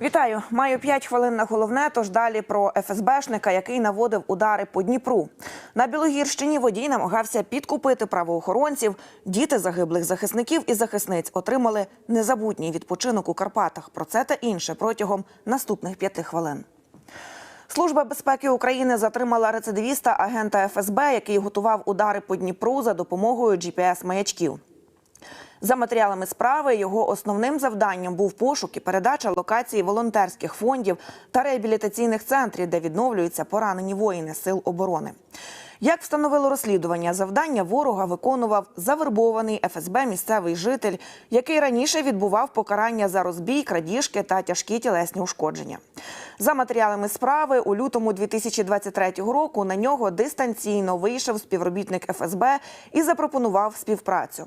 Вітаю, маю 5 хвилин на головне. Тож далі про ФСБшника, який наводив удари по Дніпру. На Білогірщині водій намагався підкупити правоохоронців. Діти загиблих захисників і захисниць отримали незабутній відпочинок у Карпатах. Про це та інше протягом наступних п'яти хвилин. Служба безпеки України затримала рецидивіста агента ФСБ, який готував удари по Дніпру за допомогою GPS-маячків. За матеріалами справи його основним завданням був пошук і передача локації волонтерських фондів та реабілітаційних центрів, де відновлюються поранені воїни сил оборони. Як встановило розслідування, завдання ворога виконував завербований ФСБ місцевий житель, який раніше відбував покарання за розбій, крадіжки та тяжкі тілесні ушкодження. За матеріалами справи у лютому 2023 року на нього дистанційно вийшов співробітник ФСБ і запропонував співпрацю.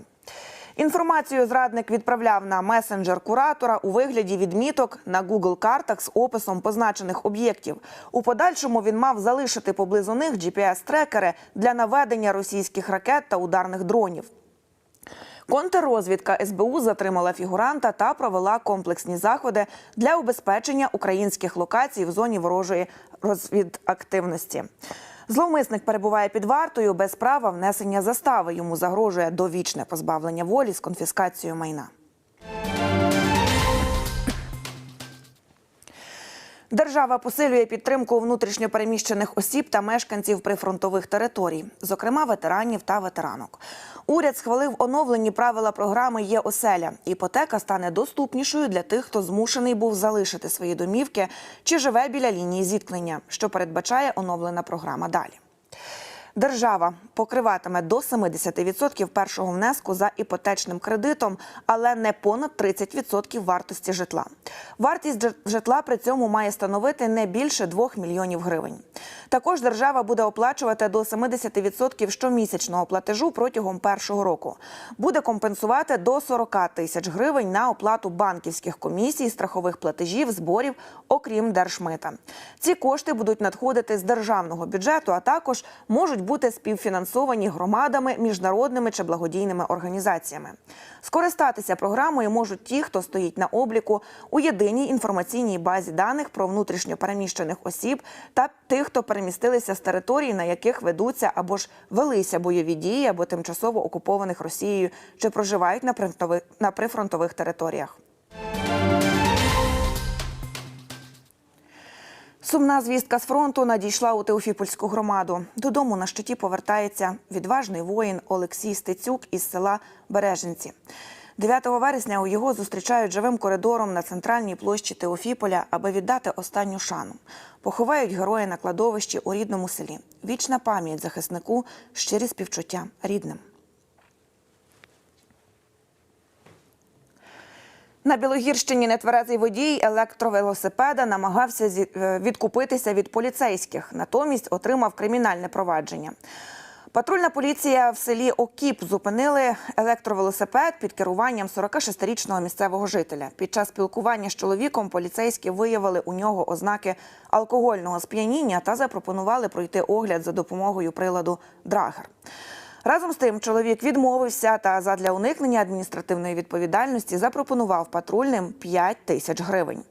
Інформацію зрадник відправляв на месенджер куратора у вигляді відміток на Google картах з описом позначених об'єктів. У подальшому він мав залишити поблизу них GPS-трекери для наведення російських ракет та ударних дронів. Контррозвідка СБУ затримала фігуранта та провела комплексні заходи для убезпечення українських локацій в зоні ворожої розвідактивності. Зловмисник перебуває під вартою без права внесення застави. Йому загрожує довічне позбавлення волі з конфіскацією майна. Держава посилює підтримку внутрішньопереміщених осіб та мешканців прифронтових територій, зокрема ветеранів та ветеранок. Уряд схвалив оновлені правила програми Є оселя. Іпотека стане доступнішою для тих, хто змушений був залишити свої домівки чи живе біля лінії зіткнення, що передбачає оновлена програма далі. Держава покриватиме до 70% першого внеску за іпотечним кредитом, але не понад 30% вартості житла. Вартість житла при цьому має становити не більше 2 мільйонів гривень. Також держава буде оплачувати до 70% щомісячного платежу протягом першого року. Буде компенсувати до 40 тисяч гривень на оплату банківських комісій, страхових платежів, зборів, окрім держмита. Ці кошти будуть надходити з державного бюджету, а також можуть бути співфінансовані громадами, міжнародними чи благодійними організаціями. Скористатися програмою можуть ті, хто стоїть на обліку у єдиній інформаційній базі даних про внутрішньо переміщених осіб та тих, хто перемістилися з територій, на яких ведуться або ж велися бойові дії, або тимчасово окупованих Росією, чи проживають на прифронтових територіях. Сумна звістка з фронту надійшла у Теофіпольську громаду. Додому на щиті повертається відважний воїн Олексій Стецюк із села Береженці. 9 вересня у його зустрічають живим коридором на центральній площі Теофіполя, аби віддати останню шану. Поховають героя на кладовищі у рідному селі. Вічна пам'ять захиснику, щирі співчуття рідним. На Білогірщині нетверезий водій електровелосипеда намагався е, відкупитися від поліцейських, натомість отримав кримінальне провадження. Патрульна поліція в селі Окіп зупинили електровелосипед під керуванням 46-річного місцевого жителя. Під час спілкування з чоловіком поліцейські виявили у нього ознаки алкогольного сп'яніння та запропонували пройти огляд за допомогою приладу Драгер. Разом з тим, чоловік відмовився та задля уникнення адміністративної відповідальності запропонував патрульним 5 тисяч гривень.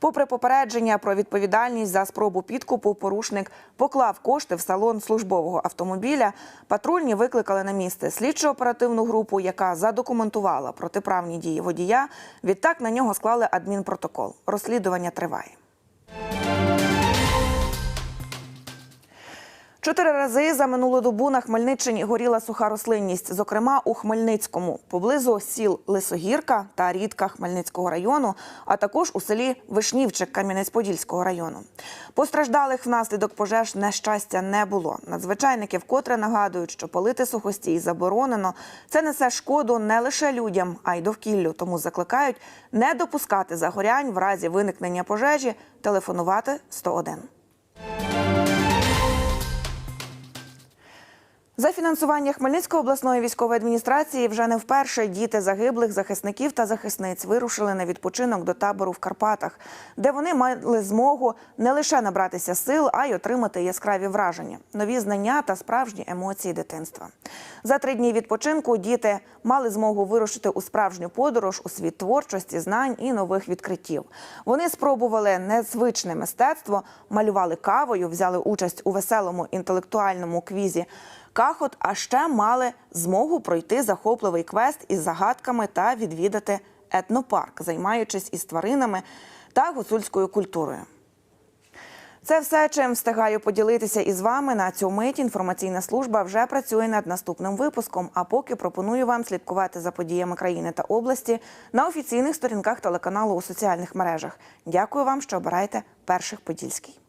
Попри попередження про відповідальність за спробу підкупу, порушник поклав кошти в салон службового автомобіля. Патрульні викликали на місце слідчо-оперативну групу, яка задокументувала протиправні дії водія. Відтак на нього склали адмінпротокол. Розслідування триває. Чотири рази за минулу добу на Хмельниччині горіла суха рослинність, зокрема у Хмельницькому, поблизу сіл Лисогірка та Рідка Хмельницького району, а також у селі Вишнівчик Кам'янець-Подільського району. Постраждалих внаслідок пожеж нещастя не було. Надзвичайники вкотре нагадують, що палити сухостій заборонено. Це несе шкоду не лише людям, а й довкіллю. Тому закликають не допускати загорянь в разі виникнення пожежі, телефонувати 101. За фінансування Хмельницької обласної військової адміністрації вже не вперше діти загиблих захисників та захисниць вирушили на відпочинок до табору в Карпатах, де вони мали змогу не лише набратися сил, а й отримати яскраві враження, нові знання та справжні емоції дитинства. За три дні відпочинку діти мали змогу вирушити у справжню подорож у світ творчості, знань і нових відкриттів. Вони спробували незвичне мистецтво, малювали кавою, взяли участь у веселому інтелектуальному квізі Кахот, а ще мали змогу пройти захопливий квест із загадками та відвідати етнопарк, займаючись із тваринами та гуцульською культурою. Це все, чим встигаю поділитися із вами на цю мить. Інформаційна служба вже працює над наступним випуском. А поки пропоную вам слідкувати за подіями країни та області на офіційних сторінках телеканалу у соціальних мережах. Дякую вам, що обираєте перших подільський.